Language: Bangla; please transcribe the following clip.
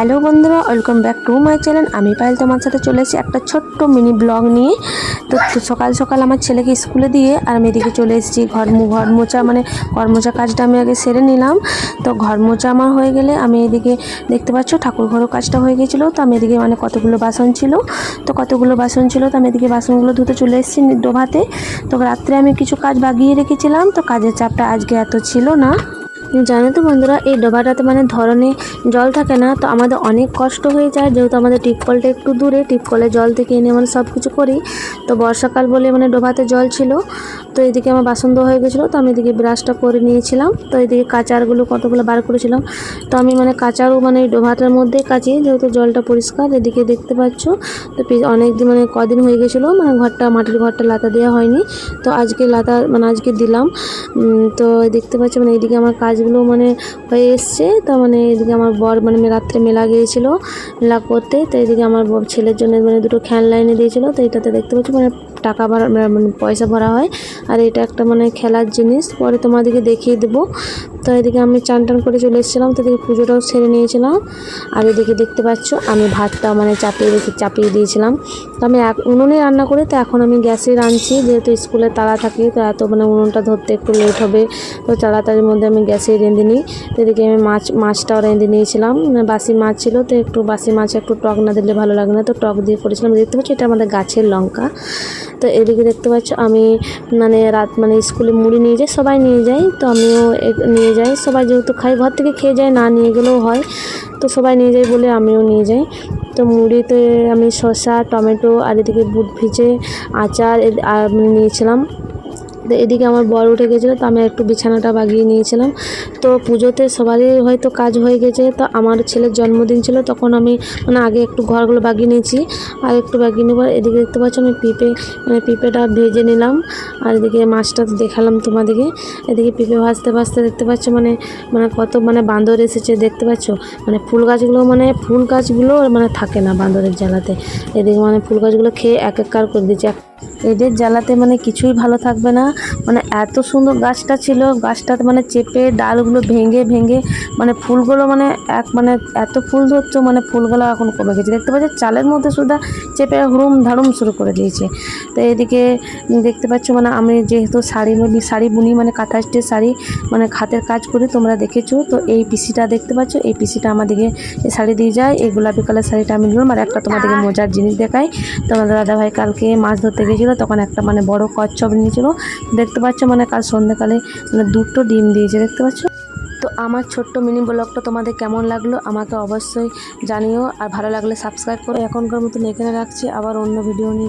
হ্যালো বন্ধুরা welcome back to my channel আমি পাইল তোমার সাথে চলে এসেছি একটা ছোট্ট মিনি ব্লগ নিয়ে। তো সকাল সকাল আমার ছেলেকে স্কুলে দিয়ে আর আমি এদিকে চলে এসেছি ঘর ঘর মোচা মানে ঘর মোচা কাজটা আমি আগে সেরে নিলাম। তো ঘর মোচা আমার হয়ে গেলে আমি এদিকে দেখতে পাচ্ছ, ঠাকুর ঘরও কাজটা হয়ে গেছিল। তো আমি এদিকে মানে কতগুলো বাসন ছিল। তো কতগুলো বাসন ছিল, তো আমি এদিকে বাসনগুলো ধুতে চলে এসেছি ডোভাতে। তো রাত্রে আমি কিছু কাজ বাগিয়ে রেখেছিলাম। তো কাজের চাপটা আজকে এত ছিল না। জানো তো বন্ধুরা, এই ডোবাটাতে মানে ধরনে জল থাকে না, তো আমাদের অনেক কষ্ট হয়ে যায়। যেহেতু আমাদের টিপকলটা একটু দূরে টিপকলে জল থেকে এনে মানে সব কিছু করি। তো বর্ষাকাল বলে মানে ডোবাতে জল ছিল, তো এদিকে আমার বাসন ধোয়া হয়ে গেছিল, তো আমি এদিকে ব্রাশটা করে নিয়েছিলাম। তো এদিকে কাঁচারগুলো কতগুলো বার করেছিলাম, তো আমি মানে কাচারও মানে ডোবাটার মধ্যেই কাচি যেহেতু জলটা পরিষ্কার, এদিকে দেখতে পাচ্ছ, তো অনেক দিন মানে কদিন হয়ে গেছিল মানে ঘরটা, মাটির ঘরটা লাতা দেওয়া হয়নি। তো আজকে লাতা মানে আজকে দিলাম তো দেখতে পাচ্ছি মানে এইদিকে আমার কাজগুলো মানে হয়ে এসছে। তো মানে এদিকে আমার বর মানে রাত্রে মেলা গিয়েছিল, মেলা করতে। তো এদিকে আমার ছেলের জন্য মানে দুটো খ্যান লাইনে দিয়েছিল। তো এটাতে দেখতে পাচ্ছি মানে টাকা ভরা মানে পয়সা ভরা হয়। আর এটা একটা মানে খেলার জিনিস। পরে তোমাদেরকে দেখিয়ে দেবো। তো এদিকে আমি চান টান করে চলে এসেছিলাম, তো এদিকে পুজোটাও সেরে নিয়েছিলাম। আর এদিকে দেখতে পাচ্ছ, আমি ভাতটা মানে চাপিয়ে রেখে চাপিয়ে দিয়েছিলাম। তো আমি এক উনুনে রান্না করে, তো এখন আমি গ্যাসে রাঁধছি, যেহেতু স্কুলে তাড়া থাকে, তো এত মানে উনুনটা ধরতে একটু লেট হবে, তো তাড়াতাড়ির মধ্যে আমি গ্যাসে রেঁধে নিই। তো এদিকে আমি মাছ মাছটাও রেঁধে নিয়েছিলাম। মানে বাসি মাছ ছিল, তো একটু বাসি মাছ, একটু টক না দিলে ভালো লাগে না, তো টক দিয়ে করেছিলাম। দেখতে পাচ্ছি, এটা আমাদের গাছের লঙ্কা। তো এদিকে দেখতে পাচ্ছ, আমি মানে রাত মানে স্কুলে মুড়ি নিয়ে যাই, সবাই নিয়ে যাই, তো আমিও নিয়ে যাই সবাই যেহেতু খাই, ঘর থেকে খেয়ে যায়, না নিয়ে গেলেও হয়। তো সবাই নিয়ে যায় বলে আমিও নিয়ে যাই। তো মুড়িতে আমি শসা, টমেটো আর এদিকে বুট ভিজে আচার নিয়েছিলাম। এদিকে আমার বর উঠে গেছিল, তো আমি একটু বিছানাটা বাগিয়ে নিয়েছিলাম। তো পুজোতে সবারই হয়তো কাজ হয়ে গেছে, তো আমার ছেলের জন্মদিন ছিল, তখন আমি মানে আগে একটু ঘরগুলো বাগিয়ে নিয়েছি, আর একটু বাগিয়ে নেবার এদিকে দেখতে পাচ্ছ আমি পেঁপে মানে পেঁপেটা ভেজে নিলাম, আর এদিকে মাছটা দেখালাম তোমাদেরকে। এদিকে পেঁপে ভাজতে ভাজতে দেখতে পাচ্ছ মানে মানে কত মানে বান্দর এসেছে দেখতে পাচ্ছ? মানে ফুল গাছগুলো মানে ফুল গাছগুলো মানে থাকে না বান্দরের জ্বালাতে। এদিকে মানে ফুল গাছগুলো খেয়ে এক এক কার করে দিচ্ছে এদের জ্বালাতে মানে কিছুই ভালো থাকবে না। মানে এত সুন্দর গাছটা ছিল গাছটাতে মানে চেপে ডালগুলো ভেঙে ভেঙে মানে ফুলগুলো মানে এক মানে এত ফুল ধরতো মানে ফুলগুলো এখন কমে গেছে। দেখতে পাচ্ছি চালের মধ্যে শুধু চেপে হুড়ুম ধাড়ুম শুরু করে দিয়েছে। তো এদিকে দেখতে পাচ্ছ মানে আমি যেহেতু শাড়ি বুনি শাড়ি বুনি মানে কাঁথা স্টের শাড়ি মানে হাতের কাজ করি তোমরা দেখেছ। তো এই পিসিটা দেখতে পাচ্ছ এই পিসিটা আমাদেরকে শাড়ি দিয়ে যায় এই গোলাপি কালার শাড়িটা আমি নিলাম। আর একটা তোমাদেরকে মজার জিনিস দেখাই তোমাদের দাদাভাই কালকে মাছ ধরতে গেছিল তখন একটা মানে বড় কচ্ছপ নিয়েছিল। দেখতে পাচ্ছ মানে কাল সন্ধ্যাকালে মানে দুটো ডিম দিয়েছে, দেখতে পাচ্ছ? তো আমার ছোট্ট মিনি ব্লগটা তোমাদের কেমন লাগল আমাকে অবশ্যই জানিও, আর ভালো লাগলে সাবস্ক্রাইব করো। এখনকার মতন এখানে রাখছি, আবার অন্য ভিডিও নিয়ে